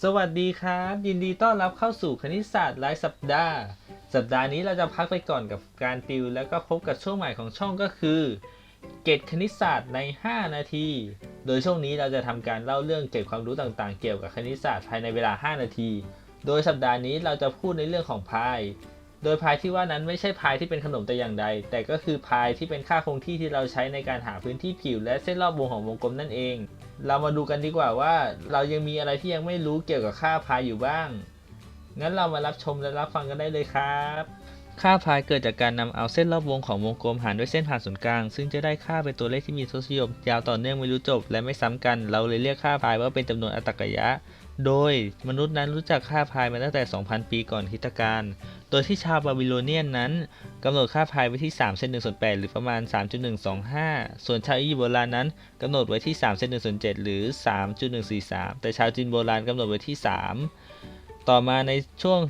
สวัสดีครับ ยินดีต้อนรับเข้าสู่คณิตศาสตร์รายสัปดาห์ สัปดาห์นี้เราจะพักไปก่อนกับการติว แล้วก็พบกับช่วงใหม่ของช่องก็คือ เกตคณิตศาสตร์ใน 5 นาที โดยช่วงนี้เราจะทำการเล่าเรื่องเก็บความรู้ต่างๆ เกี่ยวกับคณิตศาสตร์ภายในเวลา 5 นาที โดยสัปดาห์นี้เราจะพูดในเรื่องของพาย โดยพายที่ว่านั้นไม่ใช่พายที่เป็นขนมแต่อย่างใด แต่ก็คือพายที่เป็นค่าคงที่ที่เราใช้ในการหาพื้นที่ผิว และเส้นรอบวงของวงกลมนั่นเอง เรามาดูกันดีกว่าว่า เรายังมีอะไรที่ยังไม่รู้เกี่ยวกับค่าพายอยู่บ้าง งั้นเรามารับชมและรับฟังกันได้เลยครับ ค่าพายเกิดจากการนำเอาเส้นรอบวงของวงกลมหารด้วยเส้นผ่านศูนย์กลาง ซึ่งจะได้ค่าเป็นตัวเลขที่มีทศนิยมยาวต่อเนื่องไม่รู้จบ และไม่ซ้ำกัน เราเลยเรียกค่าพายว่าเป็นจำนวนอัตกยะ โดยมนุษย์นั้นรู้จักค่าพายมาตั้งแต่ 2,000 ปีก่อนคริสตกาล โดยที่ชาวบาบิโลเนียนนั้นกำหนดค่าพายไว้ที่3เซน1ส่วน8หรือประมาณ 3.125 ส่วนชาวอียิปต์โบราณนั้นกำหนดไว้ที่3เซน1ส่วน7หรือ 3.143 แต่ชาวจีนโบราณกำหนดไว้ที่ 3 ต่อมาในช่วง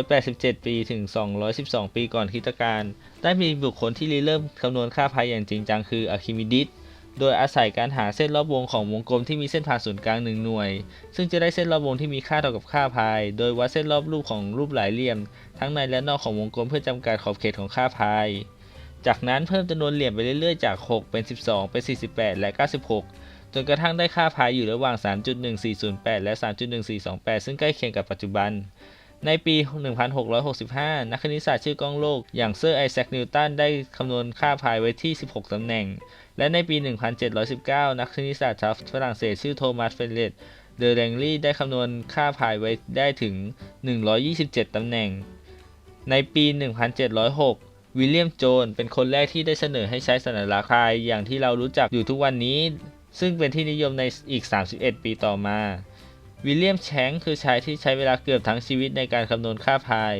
287 ปีถึง 212 ปีก่อนคริสตกาล ได้มีบุคคลที่ริเริ่มคำนวณค่าพายอย่างจริงจังคืออะคิมิดิส โดยอาศัยการหาเส้นรอบวงของวงกลมที่มีเส้นผ่านศูนย์กลางหนึ่งหน่วย ซึ่งจะได้เส้นรอบวงที่มีค่าเท่ากับค่าพาย โดยวัดเส้นรอบรูปของรูปหลายเหลี่ยม ทั้งในและนอกของวงกลมเพื่อจำกัดขอบเขตของค่าพาย จากนั้นเพิ่มจำนวนเหลี่ยมไปเรื่อยๆ จาก 6 เป็น 12 เป็น 48 และ 96 จนกระทั่งได้ค่าพายอยู่ระหว่าง 3.1408 และ 3.1428 ซึ่งใกล้เคียงกับปัจจุบัน ในปี 1665 นักคณิตศาสตร์ชื่อกล้องโลก อย่างเซอร์ไอแซค นิวตัน ได้คำนวณค่าพายไว้ที่ 16 ตำแหน่ง และในปี 1719 นักคณิตศาสตร์ชาวฝรั่งเศสชื่อโทมัส เฟลเลตเดอแรงลีได้คำนวณค่าพายไว้ได้ถึง 127 ตำแหน่ง ในปี 1706 วิลเลียม โจน เป็นคนแรกที่ได้เสนอให้ใช้สัญลักษณ์พายอย่างที่เรารู้จักอยู่ทุกวันนี้ ซึ่งเป็นที่นิยมในอีก 31 ปีต่อมา วิลเลียมแชงคือชายที่ใช้เวลาเกือบทั้งชีวิตในการคำนวณค่าพาย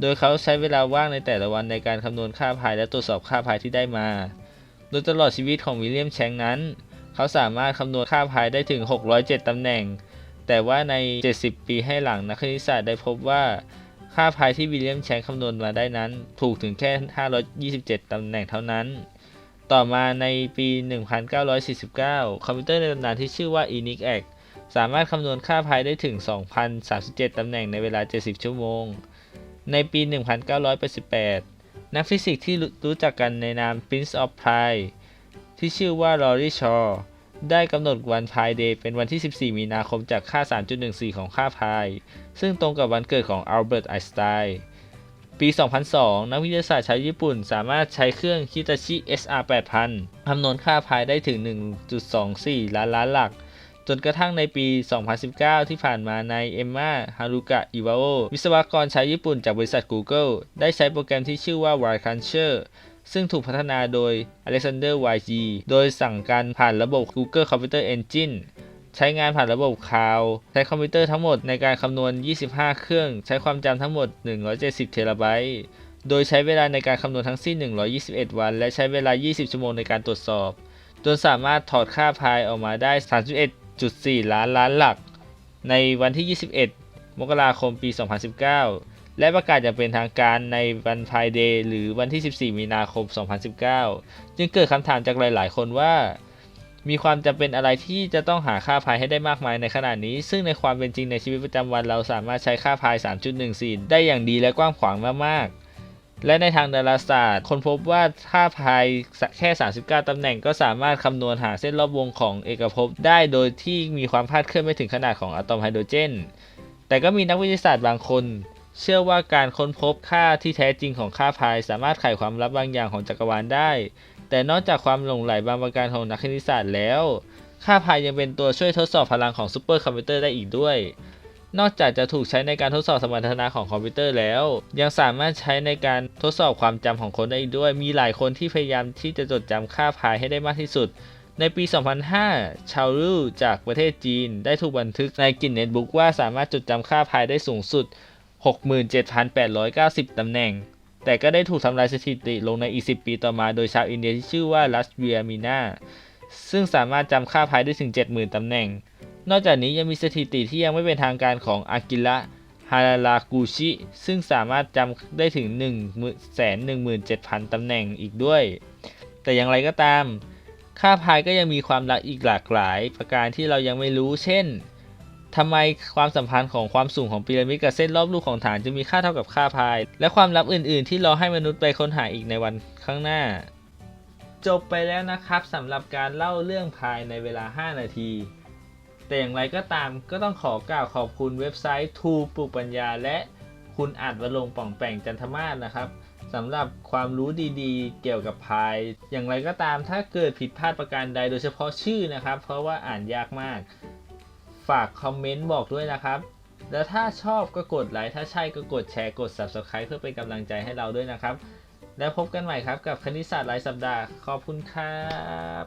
โดยเขาใช้เวลาว่างในแต่ละวันในการคำนวณค่าพายและตรวจสอบค่าพายที่ได้มา โดยตลอดชีวิตของวิลเลียมแชงนั้น เขาสามารถคำนวณค่าพายได้ถึง 607 ตำแหน่ง แต่ว่าใน 70 ปีให้หลังนักคณิตศาสตร์ได้พบว่าค่าพายที่วิลเลียมแชงคำนวณมาได้นั้น ถูกถึงแค่ 527 ตำแหน่งเท่านั้น ต่อมาในปี 1949 คอมพิวเตอร์ในตำนานที่ชื่อว่า ENIAC สามารถคำนวณค่าพายได้ถึง 2,037 ตำแหน่งในเวลา 70 ชั่วโมง ในปี 1988 นักฟิสิกส์ที่รู้จักกันในนาม Prince of Pi ที่ชื่อว่า Rory Shaw ได้กำหนดวันพายเดย์เป็นวันที่ 14 มีนาคมจากค่า 3.14 ของค่าพาย ซึ่งตรงกับวันเกิดของอัลเบิร์ต ไอน์สไตน์ ปี 2002 นักวิทยาศาสตร์ชาวญี่ปุ่น สามารถใช้เครื่องคิตาชิ SR 8000คำนวณค่าพายได้ถึง 1.24 ล้านล้านหลัก จนกระทั่งในปี 2019 ที่ผ่านมานายเอมมาฮารุกะอิวาโอวิศวกรชาวญี่ปุ่นจากบริษัท Google ได้ใช้โปรแกรมที่ชื่อว่า Y Cruncher ซึ่งถูกพัฒนาโดย Alexander YG โดยสั่งการผ่านระบบ Google Computer Engine ใช้งานผ่านระบบคลาวด์ใช้คอมพิวเตอร์ทั้งหมดในการคำนวณ 25 เครื่อง ใช้ความจำทั้งหมด 170 เทราไบต์ โดยใช้เวลาในการคำนวณทั้งสิ้น 121 วัน และใช้เวลา 20 ชั่วโมงในการตรวจสอบ จนสามารถถอดค่าพายออกมาได้ 31.4 ล้านล้านหลัก ในวันที่ 21 มกราคม ปี 2019 และประกาศอย่างเป็นทางการในวันพายเดย์หรือวันที่ 14 มีนาคม 2019 จึงเกิดคำถามจากหลาย ๆ คนว่า มีความจำเป็นอะไรที่จะต้องหาค่าพายให้ได้มากมายในขณะนี้ ซึ่งในความเป็นจริงในชีวิตประจำวันเราสามารถใช้ค่าพาย 3.14 ได้อย่างดีและกว้างขวางมากๆ และในทางดาราศาสตร์คนพบว่าค่าพายแค่ 39 ตำแหน่งก็สามารถคำนวณหาเส้นรอบวงของเอกภพได้โดยที่มีความคลาดเคลื่อนไม่ถึงขนาดของอะตอมไฮโดรเจน แต่ก็มีนักวิทยาศาสตร์บางคนเชื่อว่าการค้นพบค่าที่แท้จริงของค่าพาย สามารถไขความลับบางอย่างของจักรวาลได้ แต่นอกจากความหลงไหลบางประการของนักคณิตศาสตร์แล้ว ค่าพายยังเป็นตัวช่วยทดสอบพลังของซูเปอร์คอมพิวเตอร์ได้อีกด้วย นอกจากจะถูกใช้ในการทดสอบสมรรถนะของคอมพิวเตอร์แล้ว ยังสามารถใช้ในการทดสอบความจำของคนได้อีกด้วย มีหลายคนที่พยายามที่จะจดจำค่าพายให้ได้มากที่สุดในปี 2005 ชาวรูจากประเทศจีน ได้ถูกบันทึกในกินเน็ตบุ๊กว่าสามารถจดจำค่าพายได้สูงสุด 67,890 ตำแหน่ง แต่ก็ได้ถูกทำลายสถิติลงในอีก 10 ปีต่อมาโดยชาวอินเดียที่ชื่อว่าลัสเวียมินาซึ่งสามารถจำค่าพายได้ถึง 70,000 ตำแหน่ง นอกจากนี้ยังมีสถิติที่ยังไม่เป็นทางการของอากิระฮาราลากูชิ ซึ่งสามารถจำได้ถึง 117,000 ตำแหน่งอีกด้วย แต่อย่างไรก็ตาม ค่าพายก็ยังมีความลับอีกหลากหลาย ประการที่เรายังไม่รู้ เช่น ทำไมความสัมพันธ์ของความสูงของพีระมิดกับเส้นรอบลูกของฐานจึงมีค่าเท่ากับค่าพาย และความลับอื่น ๆ ที่รอให้มนุษย์ไปค้นหาอีกในวันข้างหน้า จบไปแล้วนะครับสำหรับการเล่าเรื่องพายในเวลา 5 นาที แต่อย่างไรก็ตามก็ต้องขอกล่าวขอบคุณเว็บไซต์ทูปลูกปัญญา และคุณอาจวรงป่องแป่งจันทมาศนะครับสำหรับความรู้ดีๆ เกี่ยวกับพาย อย่างไรก็ตามถ้าเกิดผิดพลาดประการใดโดยเฉพาะชื่อนะครับ เพราะว่าอ่านยากมาก ฝากคอมเมนต์บอกด้วยนะครับ แล้วถ้าชอบก็กดไลค์ถ้าใช่ก็กดแชร์กด Subscribe เพื่อเป็นกำลังใจให้เราด้วยนะครับ แล้วพบกันใหม่ครับกับคณิตศาสตร์รายสัปดาห์ขอบคุณครับ